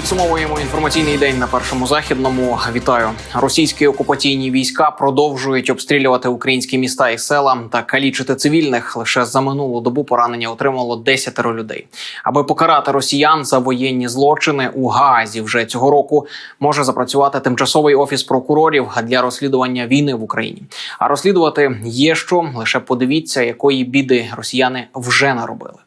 Підсумовуємо інформаційний день на першому західному. Вітаю! Російські окупаційні війська продовжують обстрілювати українські міста і села та калічити цивільних. Лише за минулу добу поранення отримало десятеро людей. Аби покарати росіян за воєнні злочини у Гаазі вже цього року може запрацювати тимчасовий офіс прокурорів для розслідування війни в Україні. А розслідувати є що лише подивіться, якої біди росіяни вже наробили.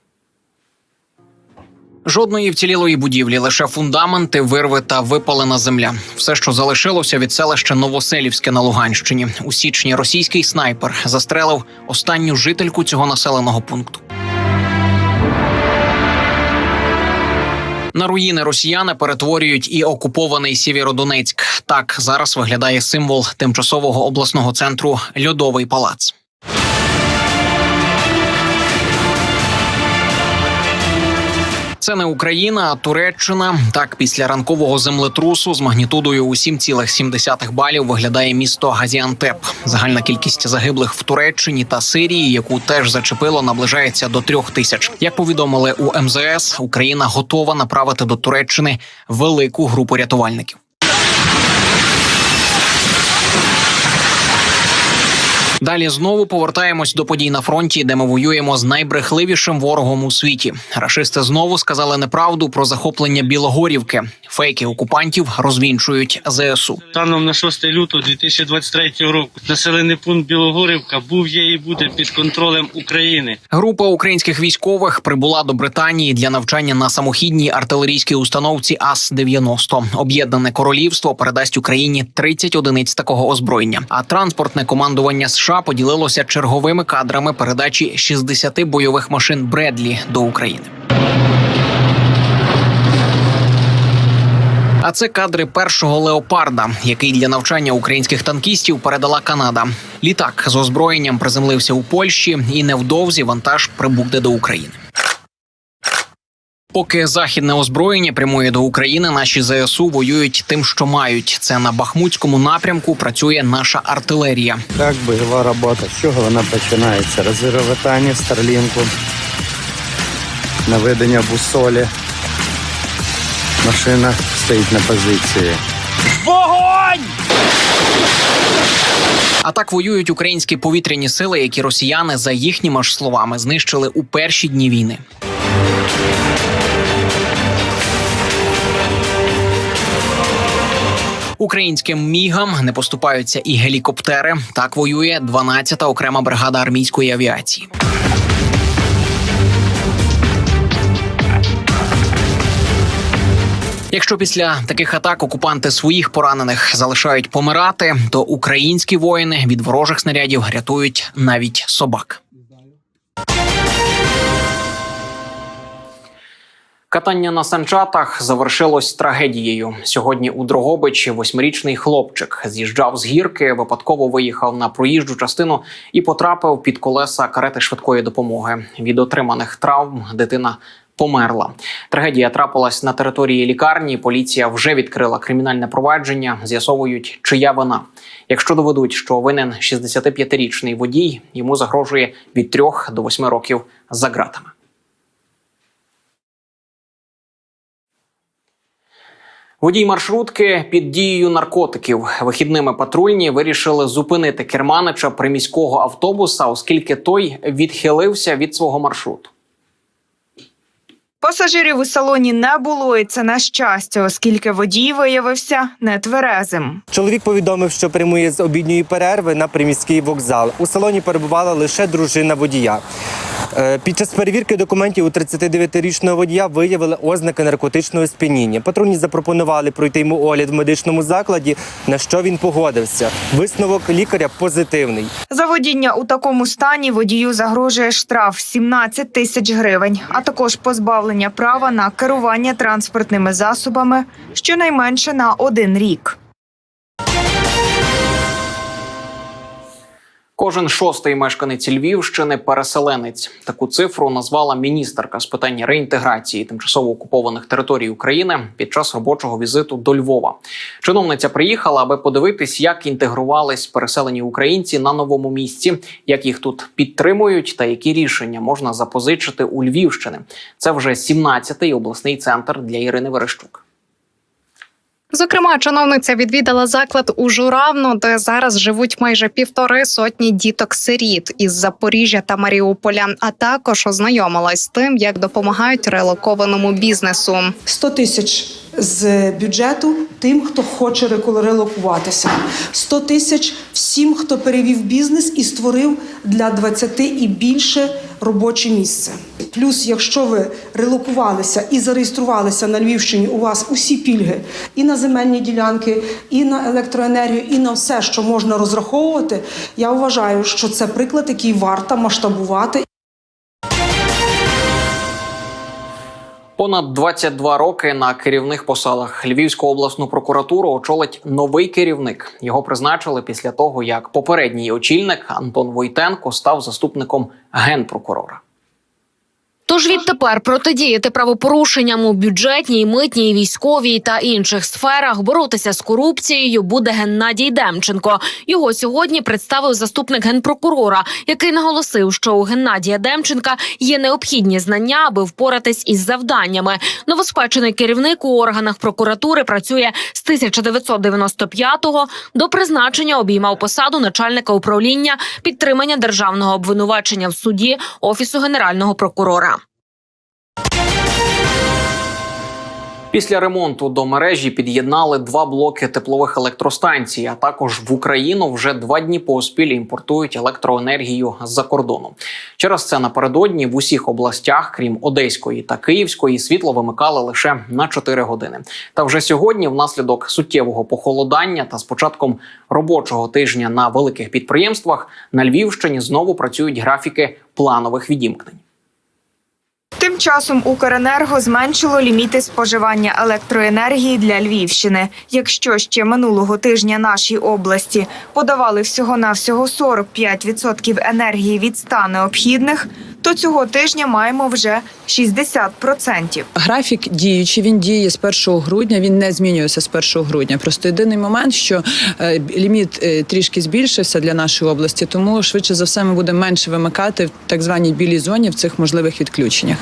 Жодної вцілілої будівлі, лише фундаменти, вирви та випалена земля. Все, що залишилося від селища Новоселівське на Луганщині. У січні російський снайпер застрелив останню жительку цього населеного пункту. На руїни росіяни перетворюють і окупований Сєвєродонецьк. Так зараз виглядає символ тимчасового обласного центру Льодовий палац. Це не Україна, а Туреччина. Так, після ранкового землетрусу з магнітудою у 7,7 балів виглядає місто Газіантеп. Загальна кількість загиблих в Туреччині та Сирії, яку теж зачепило, наближається до трьох тисяч. Як повідомили у МЗС, Україна готова направити до Туреччини велику групу рятувальників. Далі знову повертаємось до подій на фронті, де ми воюємо з найбрехливішим ворогом у світі. Рашисти знову сказали неправду про захоплення Білогорівки. Фейки окупантів розвінчують ЗСУ. Станом на 6 лютого 2023 року населений пункт Білогорівка був є і буде під контролем України. Група українських військових прибула до Британії для навчання на самохідній артилерійській установці АС-90. Об'єднане королівство передасть Україні 30 одиниць такого озброєння. А транспортне командування США поділилося черговими кадрами передачі 60 бойових машин Бредлі до України. А це кадри першого леопарда, який для навчання українських танкістів передала Канада. Літак з озброєнням приземлився у Польщі, і невдовзі вантаж прибуде до України. Поки західне озброєння прямує до України, наші ЗСУ воюють тим, що мають. Це на Бахмутському напрямку працює наша артилерія. Так, бойова робота. З чого вона починається? Розірвання старлінку, наведення бусолі. Машина стоїть на позиції. А так воюють українські повітряні сили, які росіяни, за їхніми ж словами, знищили у перші дні війни. Українським мігам не поступаються і гелікоптери. Так воює 12-та окрема бригада армійської авіації. Якщо після таких атак окупанти своїх поранених залишають помирати, то українські воїни від ворожих снарядів рятують навіть собак. Катання на санчатах завершилось трагедією. Сьогодні у Дрогобичі восьмирічний хлопчик з'їжджав з гірки, випадково виїхав на проїжджу частину і потрапив під колеса карети швидкої допомоги. Від отриманих травм дитина померла. Трагедія трапилась на території лікарні. Поліція вже відкрила кримінальне провадження. З'ясовують, чия вина. Якщо доведуть, що винен 65-річний водій, йому загрожує від 3 до 8 років за ґратами. Водій маршрутки під дією наркотиків вихідними патрульні вирішили зупинити керманича приміського автобуса, оскільки той відхилився від свого маршруту. Пасажирів у салоні не було, і це на щастя, оскільки водій виявився нетверезим. Чоловік повідомив, що прямує з обідньої перерви на приміський вокзал. У салоні перебувала лише дружина водія. Е, Під час перевірки документів у 39-річного водія виявили ознаки наркотичного сп'яніння. Патрульні запропонували пройти йому огляд в медичному закладі, на що він погодився. Висновок лікаря позитивний. За водіння у такому стані водію загрожує штраф 17 тисяч гривень, а також позбавлення права на керування транспортними засобами щонайменше на один рік. Кожен шостий мешканець Львівщини переселенець. Таку цифру назвала міністерка з питань реінтеграції тимчасово окупованих територій України під час робочого візиту до Львова. Чиновниця приїхала, аби подивитись, як інтегрувались переселені українці на новому місці, як їх тут підтримують, та які рішення можна запозичити у Львівщини. Це вже 17-й обласний центр для Ірини Верещук. Зокрема, чиновниця відвідала заклад у Журавно, де зараз живуть майже півтори сотні діток-сиріт із Запоріжжя та Маріуполя, а також ознайомилась з тим, як допомагають релокованому бізнесу. 100 тисяч з бюджету тим, хто хоче релокуватися. 100 тисяч всім, хто перевів бізнес і створив для 20 і більше робоче місце. Плюс, якщо ви релокувалися і зареєструвалися на Львівщині, у вас усі пільги і на земельні ділянки, і на електроенергію, і на все, що можна розраховувати. Я вважаю, що це приклад, який варто масштабувати Понад 22 роки на керівних посадах Львівську обласну прокуратуру очолить новий керівник. Його призначили після того, як попередній очільник Антон Войтенко став заступником генпрокурора. Тож відтепер протидіяти правопорушенням у бюджетній, митній, військовій та інших сферах, боротися з корупцією буде Геннадій Демченко. Його сьогодні представив заступник генпрокурора, який наголосив, що у Геннадія Демченка є необхідні знання, аби впоратись із завданнями. Новоспечений керівник у органах прокуратури працює з 1995-го. До призначення обіймав посаду начальника управління підтримання державного обвинувачення в суді офісу генерального прокурора. Після ремонту до мережі під'єднали два блоки теплових електростанцій. А також в Україну вже два дні поспіль імпортують електроенергію з-за кордону. Через це напередодні в усіх областях, крім Одеської та Київської, світло вимикали лише на 4 години. Та вже сьогодні, внаслідок суттєвого похолодання та з початком робочого тижня на великих підприємствах на Львівщині знову працюють графіки планових відімкнень. Тим часом Укренерго зменшило ліміти споживання електроенергії для Львівщини. Якщо ще минулого тижня нашій області подавали всього навсього 45% енергії від ста необхідних, то цього тижня маємо вже 60%. Графік діючий, він діє з 1 грудня, він не змінюється з 1 грудня. Просто єдиний момент, що е, ліміт е, трішки збільшився для нашої області, тому швидше за все ми будемо менше вимикати в так званій білій зоні в цих можливих відключеннях.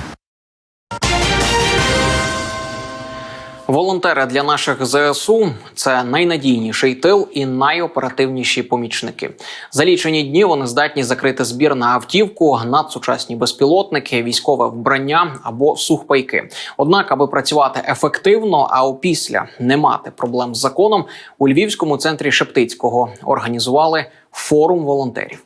Волонтери для наших ЗСУ це найнадійніший тил і найоперативніші помічники. За лічені дні вони здатні закрити збір на автівку, надсучасні безпілотники, військове вбрання або сухпайки. Однак, аби працювати ефективно, а опісля не мати проблем з законом, у Львівському центрі Шептицького організували форум волонтерів.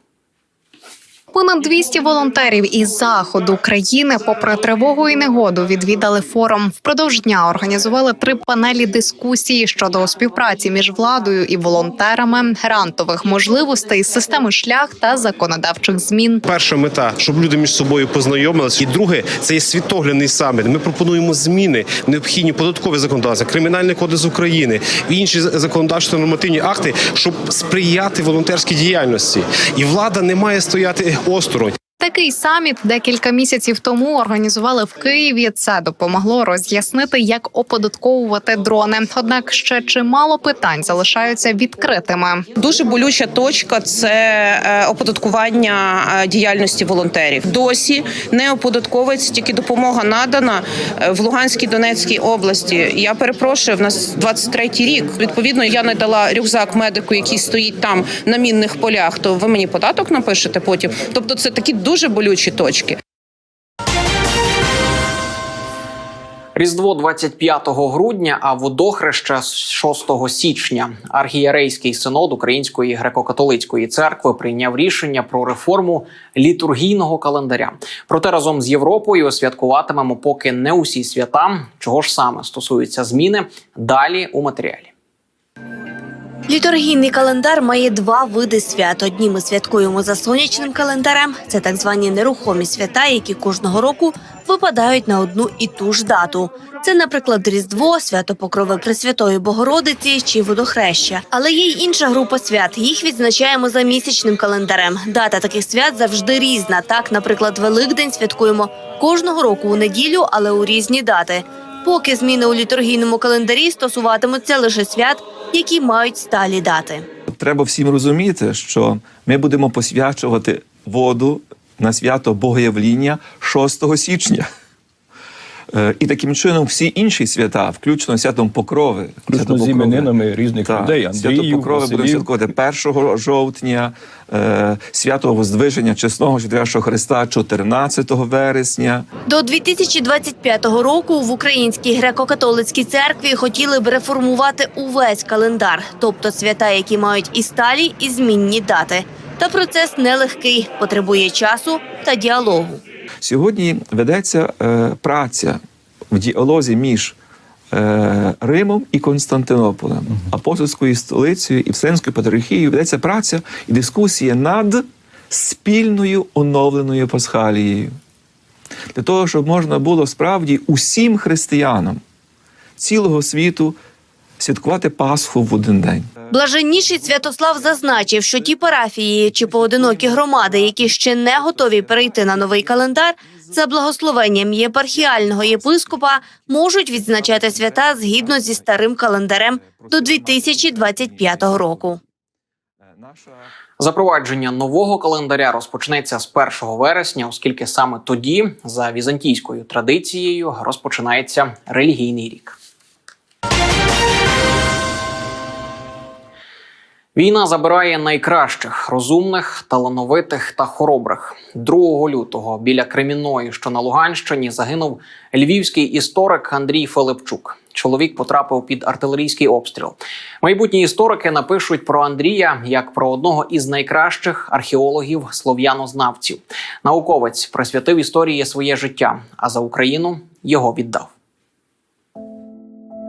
Понад 200 волонтерів із заходу країни, попри тривогу і негоду, відвідали форум. Впродовж дня організували три панелі дискусії щодо співпраці між владою і волонтерами, грантових можливостей, системи шлях та законодавчих змін. Перша мета, щоб люди між собою познайомилися. І друге, це є світоглядний саміт. Ми пропонуємо зміни, необхідні податкові законодавства, кримінальний кодекс України, інші законодавчо нормативні акти, щоб сприяти волонтерській діяльності. І влада не має стояти осторонь. Такий саміт декілька місяців тому організували в Києві. Це допомогло роз'яснити, як оподатковувати дрони. Однак ще чимало питань залишаються відкритими. Дуже болюча точка це е, оподаткування е, діяльності волонтерів. Досі не оподатковується тільки допомога надана е, в Луганській Донецькій області. Я перепрошую, в нас 23-й рік. Відповідно, я не дала рюкзак медику, який стоїть там на мінних полях. То ви мені податок напишете потім. Тобто, це такі дуже болючі точки. Різдво 25 грудня, а водохреща з 6 січня. Архієрейський синод Української греко-католицької церкви прийняв рішення про реформу літургійного календаря. Проте разом з Європою святкуватимемо поки не усі свята. Чого ж саме стосується зміни далі у матеріалі. Літургійний календар має два види свят. Одні ми святкуємо за сонячним календарем. Це так звані нерухомі свята, які кожного року випадають на одну і ту ж дату. Це, наприклад, Різдво, свято Покрови Пресвятої Богородиці чи водохреща. Але є й інша група свят. Їх відзначаємо за місячним календарем. Дата таких свят завжди різна. Так, наприклад, Великдень святкуємо кожного року у неділю, але у різні дати. Поки зміни у літургійному календарі стосуватимуться лише свят, які мають сталі дати. Треба всім розуміти, що ми будемо посвячувати воду на свято Богоявління 6 січня. Е, І таким чином всі інші свята, включно святом Покрови, Включно з іменинами різних Так, людей, свято Андріїв, Покрови буде святкувати 1 жовтня, е, свято Воздвиження Чесного Чотирящого Христа 14 вересня. До 2025 року в Українській греко-католицькій церкві хотіли б реформувати увесь календар, тобто свята, які мають і сталі, і змінні дати. Та процес нелегкий, потребує часу та діалогу. Сьогодні ведеться е, праця в діалозі між е, Римом і Константинополем, апостольською столицею і Вселенською патріархією ведеться праця і дискусія над спільною оновленою пасхалією. Для того, щоб можна було справді усім християнам цілого світу святкувати Пасху в один день. Блаженніший Святослав зазначив, що ті парафії чи поодинокі громади, які ще не готові перейти на новий календар, за благословенням єпархіального єпископа можуть відзначати свята згідно зі старим календарем до 2025 року. Запровадження нового календаря розпочнеться з 1 вересня, оскільки саме тоді, за візантійською традицією, розпочинається релігійний рік. Війна забирає найкращих, розумних, талановитих та хоробрих. 2 лютого біля Кремінної, що на Луганщині, загинув львівський історик Андрій Филипчук. Чоловік потрапив під артилерійський обстріл. Майбутні історики напишуть про Андрія як про одного із найкращих археологів слов'янознавців. Науковець присвятив історії своє життя, а за Україну його віддав.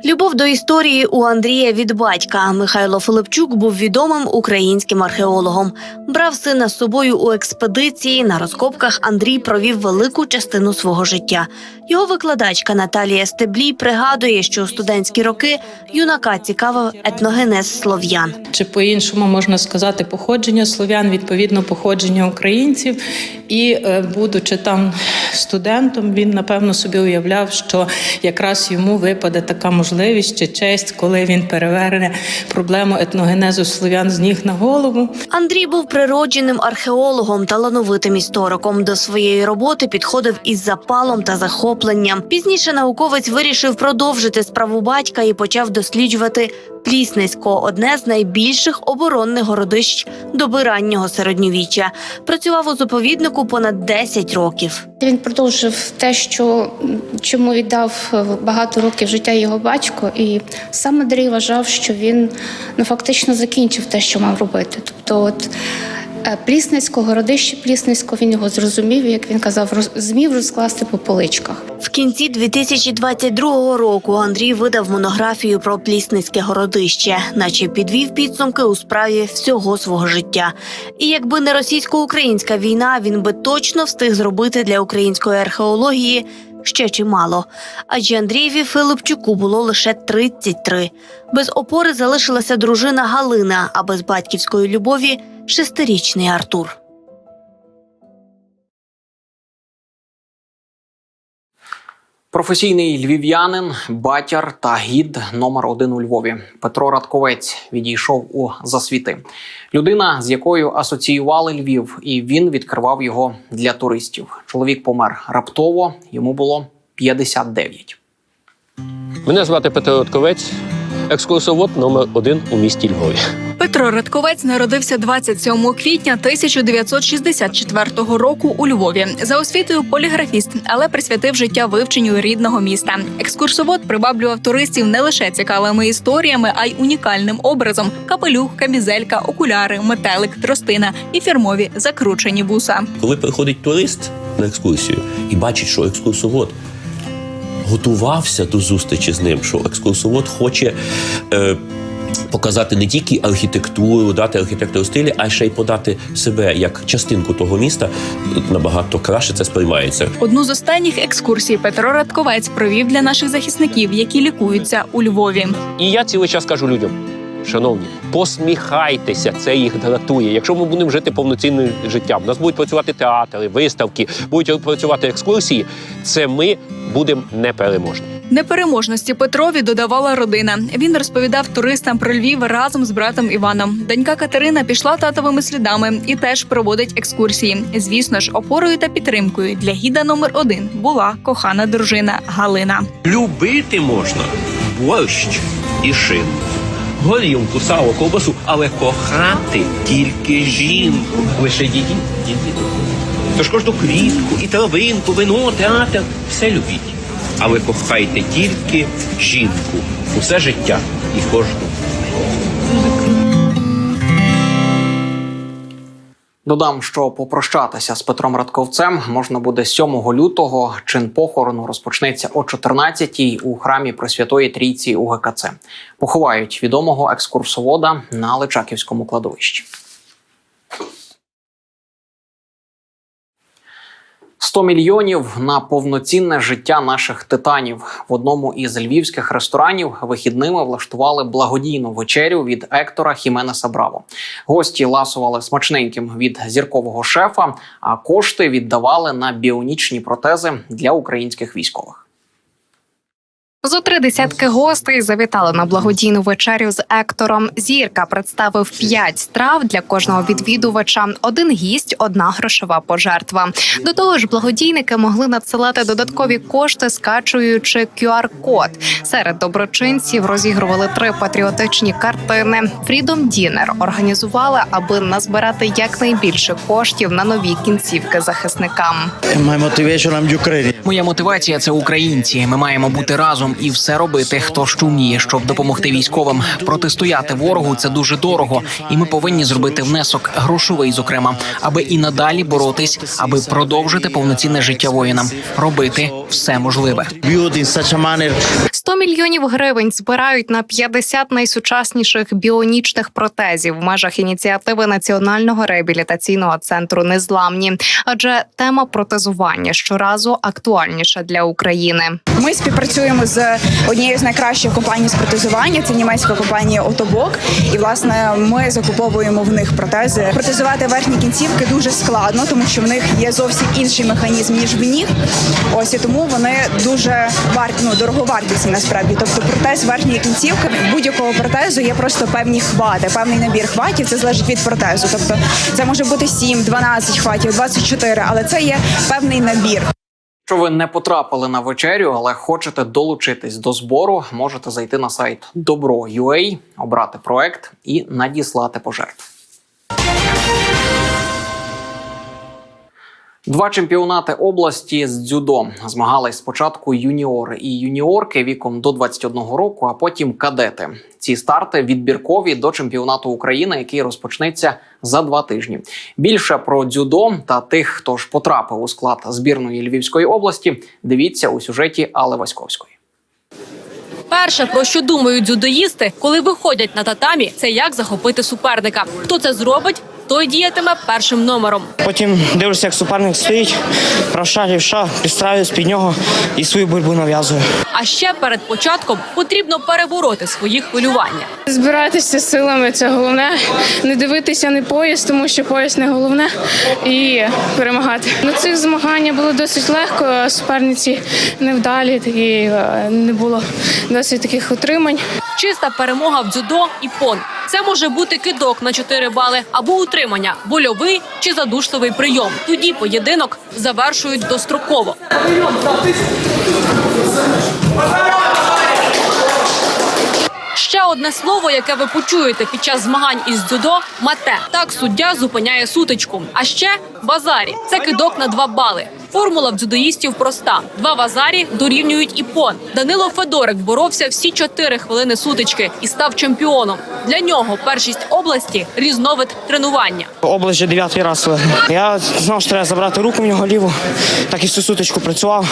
Любов до історії у Андрія від батька. Михайло Филипчук був відомим українським археологом. Брав сина з собою у експедиції. На розкопках Андрій провів велику частину свого життя. Його викладачка Наталія Стеблій пригадує, що у студентські роки юнака цікавив етногенез слов'ян. Чи по-іншому можна сказати походження слов'ян, відповідно походження українців. І е, будучи там студентом, він напевно собі уявляв, що якраз йому випаде така можливість чи честь, коли він переверне проблему етногенезу слов'ян з ніг на голову. Андрій був природженим археологом, талановитим істориком. До своєї роботи підходив із запалом та захопленням. Пізніше науковець вирішив продовжити справу батька і почав досліджувати Плісницько, одне з найбільших оборонних городищ доби раннього середньовіччя. Працював у заповіднику понад 10 років. Він продовжив те, що чому віддав багато років життя його батько, і сам Андрій вважав, що він ну фактично закінчив те, що мав робити. Тобто, от е, Плісницько, городище Плісницько, він його зрозумів, як він казав, роз, змів розкласти по поличках. В кінці 2022 року Андрій видав монографію про Плісницьке городище, наче підвів підсумки у справі всього свого життя. І якби не російсько-українська війна, він би точно встиг зробити для української археології ще чимало. Адже Андрієві Филипчуку було лише 33. Без опори залишилася дружина Галина, а без батьківської любові шестирічний Артур. Професійний львів'янин, батяр та гід номер один у Львові. Петро Радковець відійшов у засвіти. Людина, з якою асоціювали Львів, і він відкривав його для туристів. Чоловік помер раптово, йому було 59. Мене звати Петро Ротковець, екскурсовод номер один у місті Львові. Петро Радковець народився 27 квітня 1964 року у Львові. За освітою поліграфіст, але присвятив життя вивченню рідного міста. Екскурсовод приваблював туристів не лише цікавими історіями, а й унікальним образом: капелюх, камізелька, окуляри, метелик, тростина і фірмові закручені вуса. Коли приходить турист на екскурсію і бачить, що екскурсовод готувався до зустрічі з ним, що екскурсовод хоче. Е, Показати не тільки архітектуру, дати архітектору стилі, а ще й подати себе як частинку того міста набагато краще це сприймається. Одну з останніх екскурсій Петро Радковець провів для наших захисників, які лікуються у Львові. І я цілий час кажу людям: шановні, посміхайтеся, це їх дратує. Якщо ми будемо жити повноцінним життям, у нас будуть працювати театри, виставки, будуть працювати екскурсії. Це ми будемо непереможні. Непереможності Петрові додавала родина. Він розповідав туристам про Львів разом з братом Іваном. Донька Катерина пішла татовими слідами і теж проводить екскурсії. Звісно ж, опорою та підтримкою для гіда номер один була кохана дружина Галина. Любити можна борщ і шинку, горілку, сало, ковбасу, але кохати тільки жінку. Лише її, її. Тож кожну квітку і травинку, вино, театр все любіть. Але кохайте тільки жінку. Усе життя і кожну. Додам, що попрощатися з Петром Радковцем можна буде 7 лютого. Чин похорону розпочнеться о 14-й у храмі Пресвятої Трійці УГКЦ. Поховають відомого екскурсовода на Личаківському кладовищі. 100 мільйонів на повноцінне життя наших титанів в одному із львівських ресторанів вихідними влаштували благодійну вечерю від Ектора Хіменеса Браво. Гості ласували смачненьким від зіркового шефа, а кошти віддавали на біонічні протези для українських військових. Зо три десятки гостей завітали на благодійну вечерю з Ектором. Зірка представив п'ять страв для кожного відвідувача. Один гість, одна грошова пожертва. До того ж, благодійники могли надсилати додаткові кошти, скачуючи QR-код. Серед доброчинців розігрували три патріотичні картини. Freedom Dinner організували, аби назбирати якнайбільше коштів на нові кінцівки захисникам. Моя мотивація це українці. Ми маємо бути разом і все робити, хто що вміє, щоб допомогти військовим. Протистояти ворогу це дуже дорого, і ми повинні зробити внесок грошовий, зокрема, аби і надалі боротись, аби продовжити повноцінне життя воїнам, робити все можливе. 100 мільйонів гривень збирають на 50 найсучасніших біонічних протезів в межах ініціативи Національного реабілітаційного центру Незламні. Адже тема протезування щоразу актуальніша для України. Ми співпрацюємо з однією з найкращих компаній з протезування. Це німецька компанія Отобок. І власне ми закуповуємо в них протези. Протезувати верхні кінцівки дуже складно, тому що в них є зовсім інший механізм ніж в ніг. Ось і тому вони дуже варт, ну, дороговартісні насправді. Тобто протез верхньої кінцівки будь-якого протезу є просто певні хвати, певний набір хватів. Це залежить від протезу. Тобто це може бути 7, 12 хватів, 24, але це є певний набір. Якщо ви не потрапили на вечерю, але хочете долучитись до збору, можете зайти на сайт Добро.ua, обрати проект і надіслати пожертви. Два чемпіонати області з дзюдо змагались спочатку юніори і юніорки віком до 21 року, а потім кадети. Ці старти відбіркові до чемпіонату України, який розпочнеться за два тижні. Більше про дзюдо та тих, хто ж потрапив у склад збірної Львівської області, дивіться у сюжеті Алли Васьковської. Перше, про що думають дзюдоїсти, коли виходять на татамі, це як захопити суперника. Хто це зробить, той діятиме першим номером. Потім дивлюся, як суперник стоїть, правша, лівша, підстраюсь під нього і свою боротьбу нав'язую. А ще перед початком потрібно перебороти свої хвилювання. Збиратися силами це головне. Не дивитися на пояс, тому що пояс не головне, і перемагати. На цих змаганнях було досить легко. Суперниці невдалі, такі е, не було досить таких отримань. Чиста перемога в дзюдо і пон. Це може бути кидок на 4 бали або утримання, больовий чи задушливий прийом. Тоді поєдинок завершують достроково. Ще одне слово, яке ви почуєте під час змагань із дзюдо мате. Так суддя зупиняє сутичку. А ще базарі це кидок на 2 бали. Формула в дзюдоїстів проста: два вазарі дорівнюють іпон. Данило Федорик боровся всі 4 хвилини сутички і став чемпіоном. Для нього першість області різновид тренування. Область вже дев'ятий раз. Я знав, що треба забрати руку в нього ліву, так і всю сутичку працював.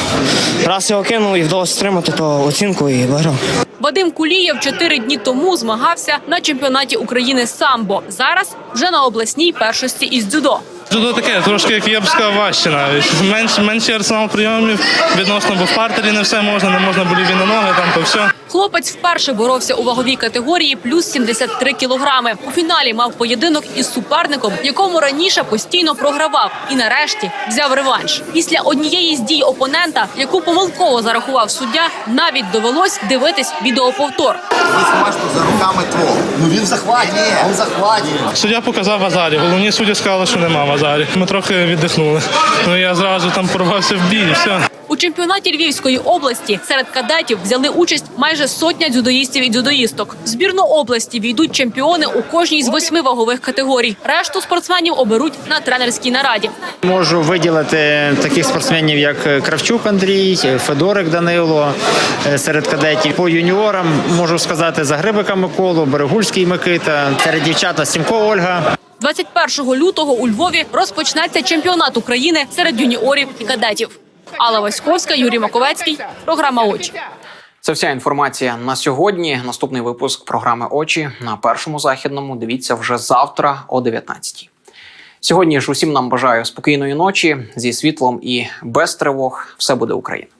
Раз його кинув і вдалося стримати то оцінку і виграв. Вадим Кулієв чотири дні тому змагався на чемпіонаті України самбо. Зараз вже на обласній першості із дзюдо. Дзюдо таке, трошки, як я б сказав, важче навіть. Менш, менший арсенал прийомів відносно, бо в партері не все можна, не можна боліві на ноги, там то все. Хлопець вперше боровся у ваговій категорії плюс 73 кілограми. У фіналі мав поєдинок із суперником, якому раніше постійно програвав, і нарешті взяв реванш. Після однієї з дій опонента, яку помилково зарахував суддя, навіть довелось дивитись відеоповтор. За руками твого. Ну він в захваті, він в захваті. Суддя показав Азарі. Головні судді сказали, що нема в Азарі. Ми трохи віддихнули. Ну я зразу там порвався в бій. і все. У чемпіонаті Львівської області серед кадетів взяли участь майже сотня дзюдоїстів і дзюдоїсток. В збірну області війдуть чемпіони у кожній з восьми вагових категорій. Решту спортсменів оберуть на тренерській нараді. Можу виділити таких спортсменів, як Кравчук Андрій, Федорик Данило е, серед кадетів. По юніорам можу сказати Загребика Миколу, Берегульський Микита, серед дівчата Сімко Ольга. 21 лютого у Львові розпочнеться чемпіонат України серед юніорів і кадетів. Алла Васьковська, Юрій Маковецький. Програма очі. Це вся інформація на сьогодні. Наступний випуск програми Очі на першому західному. Дивіться вже завтра о 19 Сьогодні ж усім нам бажаю спокійної ночі зі світлом і без тривог. Все буде Україна.